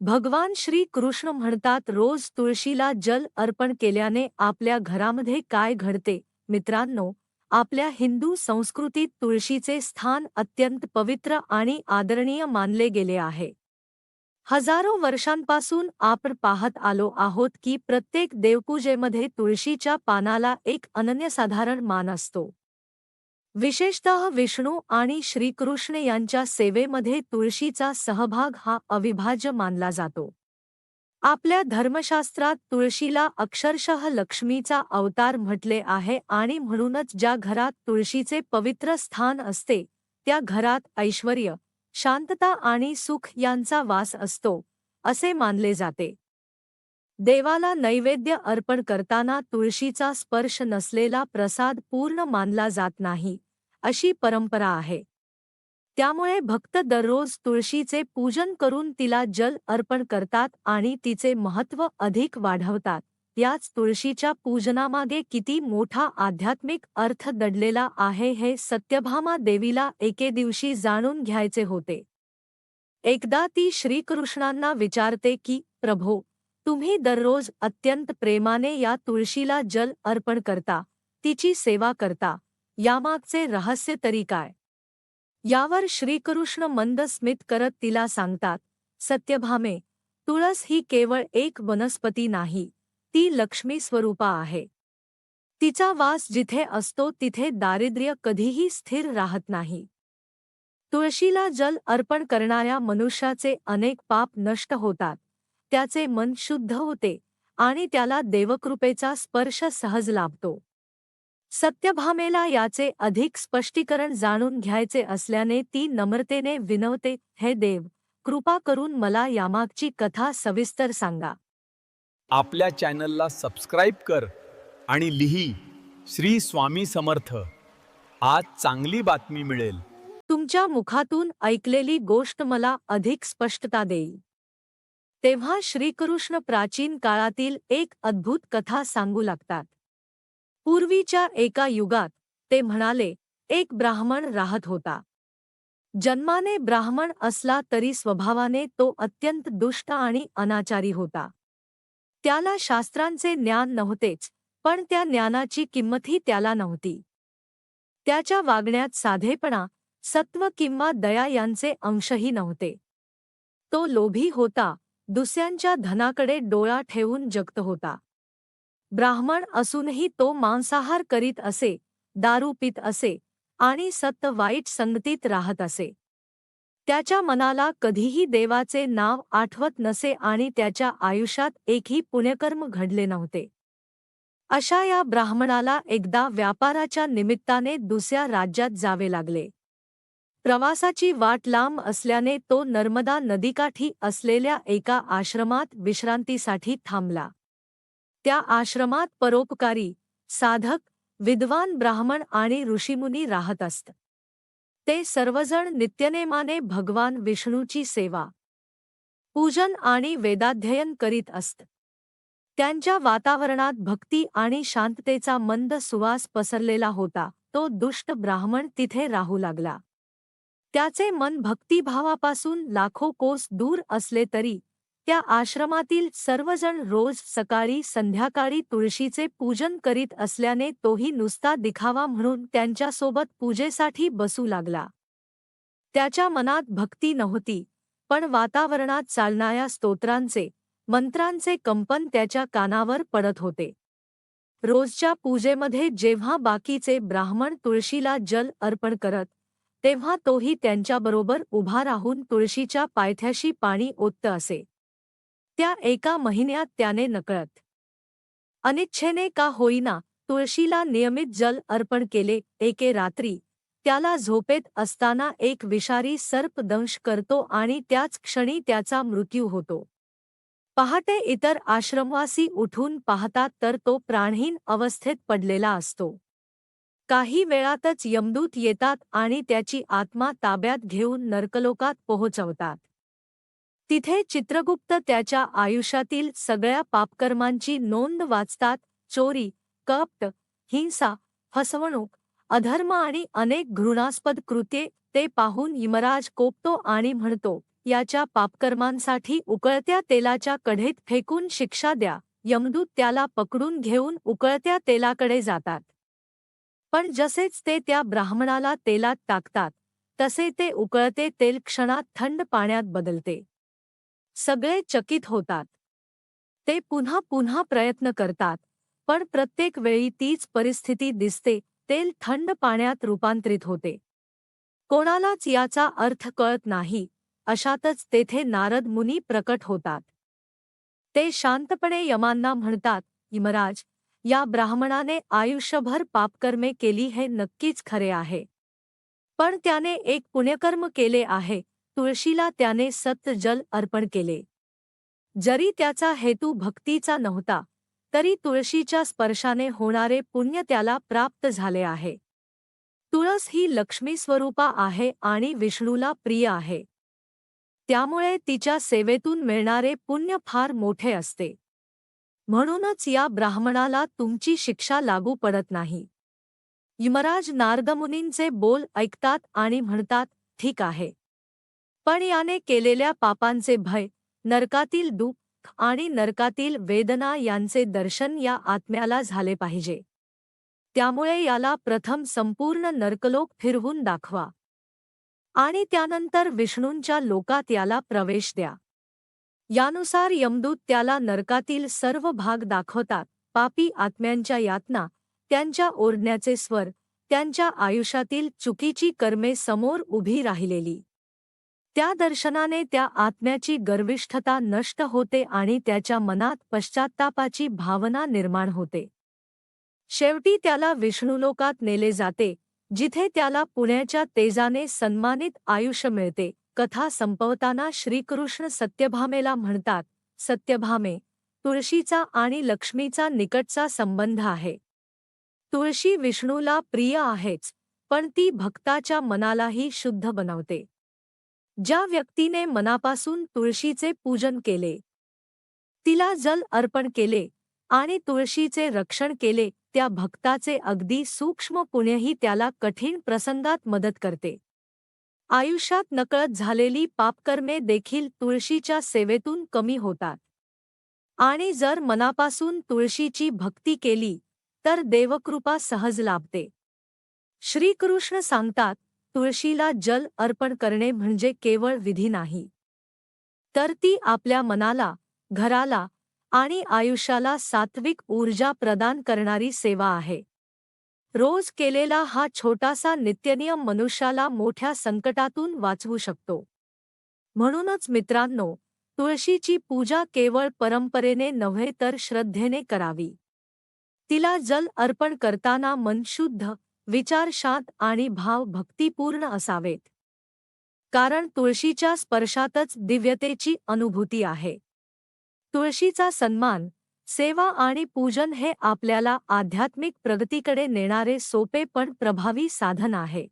भगवान श्री कृष्ण म्हणतात रोज तुळशीला जल अर्पण केल्याने आपल्या घरामध्ये काय घडते? मित्रांनो आपल्या हिंदू संस्कृतीत तुळशीचे स्थान अत्यंत पवित्र आणि आदरणीय मानले गेले आहे. हजारो वर्षांपासून आपण पाहत आलो आहोत की प्रत्येक देवपूजेमध्ये तुळशीच्या पानाला एक अनन्यसाधारण मान असतो. विशेषतः विष्णू आणि श्रीकृष्ण यांच्या सेवेमध्ये तुळशीचा सहभाग हा अविभाज्य मानला जातो. आपल्या धर्मशास्त्रात तुळशीला अक्षरशः लक्ष्मीचा अवतार म्हटले आहे आणि म्हणूनच ज्या घरात तुळशीचे पवित्र स्थान असते त्या घरात ऐश्वर्य शांतता आणि सुख यांचा वास असतो असे मानले जाते. देवाला नैवेद्य अर्पण करताना तुळशीचा स्पर्श नसलेला प्रसाद पूर्ण मानला जात नाही अशी परंपरा आहे. त्यामुळे भक्त दररोज तुळशीचे पूजन करून तिला जल अर्पण करतात आणि तिचे महत्त्व अधिक वाढवतात. याच तुळशीच्या पूजनामागे किती मोठा आध्यात्मिक अर्थ दडलेला आहे हे सत्यभामा देवीला एके दिवशी जाणून घ्यायचे होते. एकदा ती श्रीकृष्णांना विचारते की प्रभो तुम्ही दररोज अत्यंत प्रेमाने या तुळशीला जल अर्पण करता तिची सेवा करता. यामागचे रहस्य तरी काय? यावर श्रीकृष्ण मंद स्मित करत तिला सांगतात सत्यभामे तुळस ही केवळ एक वनस्पती नाही ती लक्ष्मी स्वरूपा आहे. तिचा वास जिथे असतो तिथे दारिद्र्य कधीही स्थिर राहत नाही. तुळशीला जल अर्पण करणाऱ्या मनुष्याचे अनेक पाप नष्ट होतात. त्याचे मन शुद्ध होते आणि त्याला देवकृपेचा स्पर्श सहज लाभतो. सत्यभामेला याचे अधिक स्पष्टीकरण जाणून घ्यायचे असल्याने ती नम्रतेने विनवते हे देव कृपा करून मला यामागची कथा सविस्तर सांगा. आपल्या चॅनलला सबस्क्राईब कर आणि लिही श्री स्वामी समर्थ. आज चांगली बातमी मिळेल. तुमच्या मुखातून ऐकलेली गोष्ट मला अधिक स्पष्टता देईल. तेव्हा श्रीकृष्ण प्राचीन काळातील एक अद्भुत कथा सांगू लागतात. पूर्वीच्या एका युगात ते म्हणाले एक ब्राह्मण राहत होता. जन्माने ब्राह्मण असला तरी स्वभावाने तो अत्यंत दुष्ट आणि अनाचारी होता. त्याला शास्त्रांचे ज्ञान नव्हतेच पण त्या ज्ञानाची किंमतही त्याला नव्हती. त्याच्या वागण्यात साधेपणा सत्व किंवा दया यांचे अंशही नव्हते. तो लोभी होता दुसऱ्यांच्या धनाकडे डोळा ठेवून जगत होता. ब्राह्मण असूनही तो मांसाहार करीत असे दारू पित असे आणि सत्त वाईट संगतीत राहत असे. त्याच्या मनाला कधीही देवाचे नाव आठवत नसे आणि त्याच्या आयुष्यात एकही पुण्यकर्म घडले नव्हते. अशा या ब्राह्मणाला एकदा व्यापाराच्या निमित्ताने दुसऱ्या राज्यात जावे लागले. प्रवासाची वाट लांब असल्याने तो नर्मदा नदीकाठी असलेल्या एका आश्रमात विश्रांतीसाठी थांबला. त्या आश्रमात परोपकारी साधक विद्वान ब्राह्मण आणि ऋषीमुनी राहत असत. ते सर्वजण नित्यनेमाने भगवान विष्णूची सेवा पूजन आणि वेदाध्ययन करीत असत. त्यांच्या वातावरणात भक्ती आणि शांततेचा मंद सुवास पसरलेला होता. तो दुष्ट ब्राह्मण तिथे राहू लागला. त्याचे मन भक्तिभावापासून लाखो कोस दूर असले तरी त्या आश्रमातील सर्वजण रोज सकाळी संध्याकाळी तुळशीचे पूजन करीत असल्याने तोही नुसता दिखावा म्हणून त्यांच्यासोबत पूजेसाठी बसू लागला. त्याच्या मनात भक्ती नव्हती पण वातावरणात चालणाऱ्या स्तोत्रांचे मंत्रांचे कंपन त्याच्या कानावर पडत होते. रोजच्या पूजेमध्ये जेव्हा बाकीचे ब्राह्मण तुळशीला जल अर्पण करत तेव्हा तोही त्यांच्याबरोबर उभा राहून तुळशीच्या पायथ्याशी पाणी ओतत असे. त्या एका महिन्यात त्याने नकळत अनिच्छेने का होईना तुळशीला नियमित जल अर्पण केले एके रात्री त्याला झोपेत असताना एक विषारी सर्प दंश करतो आणि त्याच क्षणी त्याचा मृत्यू होतो. पहाटे इतर आश्रमवासी उठून पाहतात तर तो प्राणहीन अवस्थेत पडलेला असतो. काही वेळातच यमदूत येतात आणि त्याची आत्मा ताब्यात घेऊन नरकलोकात पोहोचवतात. तिथे चित्रगुप्त त्याच्या आयुष्यातील सगळ्या पापकर्मांची नोंद वाचतात चोरी कपट हिंसा फसवणूक अधर्म आणि अनेक घृणास्पद कृत्ये ते पाहून यमराज कोपतो आणि म्हणतो याच्या पापकर्मांसाठी उकळत्या तेलाच्या कढेत फेकून शिक्षा द्या. यमदूत त्याला पकडून घेऊन उकळत्या तेलाकडे जातात. पण जसेच ते त्या ब्राह्मणाला तेलात टाकतात तसे ते उकळते तेल क्षणात थंड पाण्यात बदलते. सगळे चकित होतात. ते पुन्हा पुन्हा प्रयत्न करतात पण प्रत्येक वेळी तीच परिस्थिती दिसते तेल थंड पाण्यात रूपांतरित होते. कोणालाच याचा अर्थ कळत नाही अशातच तेथे नारद मुनी प्रकट होतात. ते शांतपणे यमांना म्हणतात यमराज या ब्राह्मणाने आयुष्यभर पापकर्मे केली हे नक्कीच खरे आहे. पण त्याने एक पुण्यकर्म केले आहे तुळशीला त्याने सत्य जल अर्पण केले. जरी त्याचा हेतू भक्तीचा नव्हता तरी तुळशीच्या स्पर्शाने होणारे पुण्य त्याला प्राप्त झाले आहे. तुळस ही लक्ष्मी स्वरूपा आहे आणि विष्णूला प्रिय आहे. त्यामुळे तिच्या सेवेतून मिळणारे पुण्य फार मोठे असते. म्हणूनच या ब्राह्मणाला तुमची शिक्षा लागू पडत नाही. यमराज नारदमुनींचे बोल ऐकतात आणि म्हणतात ठीक आहे. पण याने केलेल्या पापांचे भय नरकातील दुःख आणि नरकातील वेदना यांचे दर्शन या आत्म्याला झाले पाहिजे. त्यामुळे याला प्रथम संपूर्ण नरकलोक फिरवून दाखवा. आणि त्यानंतर विष्णूंच्या लोकात याला प्रवेश द्या. यानुसार यमदूत त्याला नरकातील सर्व भाग दाखवतात. पापी आत्म्यांच्या यातना त्यांच्या ओरण्याचे स्वर त्यांच्या आयुष्यातील चुकीची कर्मे समोर उभी राहिलेली. त्या दर्शनाने त्या आत्म्याची गर्विष्ठता नष्ट होते आणि त्याच्या मनात पश्चात्तापाची भावना निर्माण होते. शेवटी त्याला विष्णुलोकात नेले जाते जिथे त्याला पुण्याच्या तेजाने सन्मानित आयुष्य मिळते. कथा संपवताना श्रीकृष्ण सत्यभामेला म्हणतात सत्यभामे तुळशीचा आणि लक्ष्मीचा निकटचा संबंध आहे. तुळशी विष्णूला प्रिय आहेच पण ती भक्ताच्या मनालाही शुद्ध बनवते. ज्या व्यक्तीने मनापासून तुळशीचे पूजन केले तिला जल अर्पण केले आणि तुळशीचे रक्षण केले त्या भक्ताचे अगदी सूक्ष्म पुण्यही त्याला कठीण प्रसंगात मदत करते. आयुष्यात नकळत झालेली पापकर्मे देखील तुळशीच्या सेवेतून कमी होतात. आणि जर मनापासून तुळशीची भक्ती केली तर देवकृपा सहज लाभते. श्रीकृष्ण सांगतात तुळशीला जल अर्पण करणे म्हणजे केवळ विधी नाही. तर ती आपल्या मनाला घराला आणि आयुष्याला सात्विक ऊर्जा प्रदान करणारी सेवा आहे. रोज केलेला हा छोटासा नित्यनियम मनुष्याला मोठ्या संकटातून वाचवू शकतो. म्हणूनच मित्रांनो तुळशीची पूजा केवळ परंपरेने नव्हे तर श्रद्धेने करावी. तिला जल अर्पण करताना मन शुद्ध विचार शांत आणि भाव भक्तिपूर्ण असावेत. कारण तुळशीच्या स्पर्शातच दिव्यतेची अनुभूती आहे. तुळशीचा सन्मान सेवा आणि पूजन हे आपल्याला आध्यात्मिक प्रगतीकडे नेणारे सोपे पण प्रभावी साधन आहे.